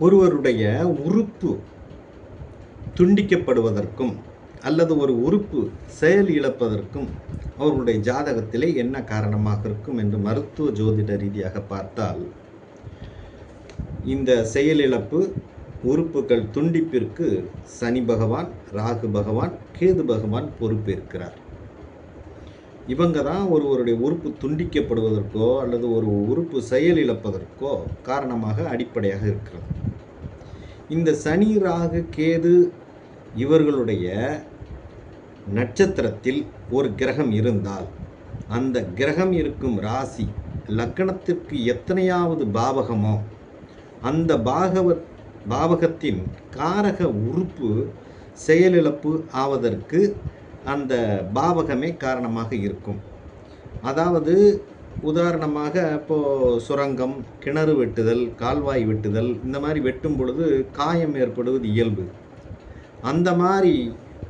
ஒருவருடைய உறுப்பு துண்டிக்கப்படுவதற்கும் அல்லது ஒரு உறுப்பு செயல் இழப்பதற்கும் அவர்களுடைய ஜாதகத்திலே என்ன காரணமாக இருக்கும் என்று மருத்துவ ஜோதிட ரீதியாக பார்த்தால் இந்த செயலிழப்பு உறுப்புகள் துண்டிப்பிற்கு சனி பகவான் ராகு பகவான் கேது பகவான் பொறுப்பேற்கிறார். இவங்க தான் ஒருவருடைய உறுப்பு துண்டிக்கப்படுவதற்கோ அல்லது ஒரு உறுப்பு செயலிழப்பதற்கோ காரணமாக அடிப்படையாக இருக்கிறது. இந்த சனி ராகு கேது இவர்களுடைய நட்சத்திரத்தில் ஒரு கிரகம் இருந்தால் அந்த கிரகம் இருக்கும் ராசி லக்கணத்திற்கு எத்தனையாவது பாவகமோ அந்த பாகவ பாவகத்தின் காரக உறுப்பு செயலிழப்பு ஆவதற்கு அந்த பாவகமே காரணமாக இருக்கும். அதாவது உதாரணமாக இப்போது சுரங்கம் கிணறு வெட்டுதல் கால்வாய் வெட்டுதல் இந்த மாதிரி வெட்டும் பொழுது காயம் ஏற்படுவது இயல்பு. அந்த மாதிரி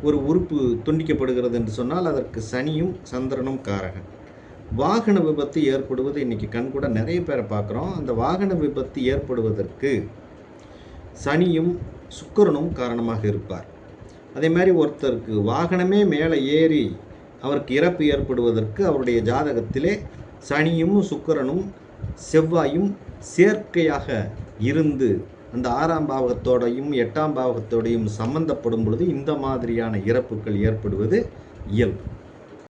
ஒரு உறுப்பு துண்டிக்கப்படுகிறது என்று சொன்னால் அதற்கு சனியும் சந்திரனும் காரகன். வாகன விபத்து ஏற்படுவது இன்றைக்கி கண்கூட நிறைய பேரை பார்க்குறோம். அந்த வாகன விபத்து ஏற்படுவதற்கு சனியும் சுக்கரனும் காரணமாக இருப்பார். அதே மாதிரி ஒருத்தருக்கு வாகனமே மேலே ஏறி அவருக்கு இறப்பு ஏற்படுவதற்கு அவருடைய ஜாதகத்திலே சனியும் சுக்கரனும் செவ்வாயும் சேர்க்கையாக இருந்து அந்த ஆறாம் பாவகத்தோடையும் எட்டாம் பாவகத்தோடையும் சம்பந்தப்படும் பொழுது இந்த மாதிரியான இறப்புகள் ஏற்படுவது இயல்பு.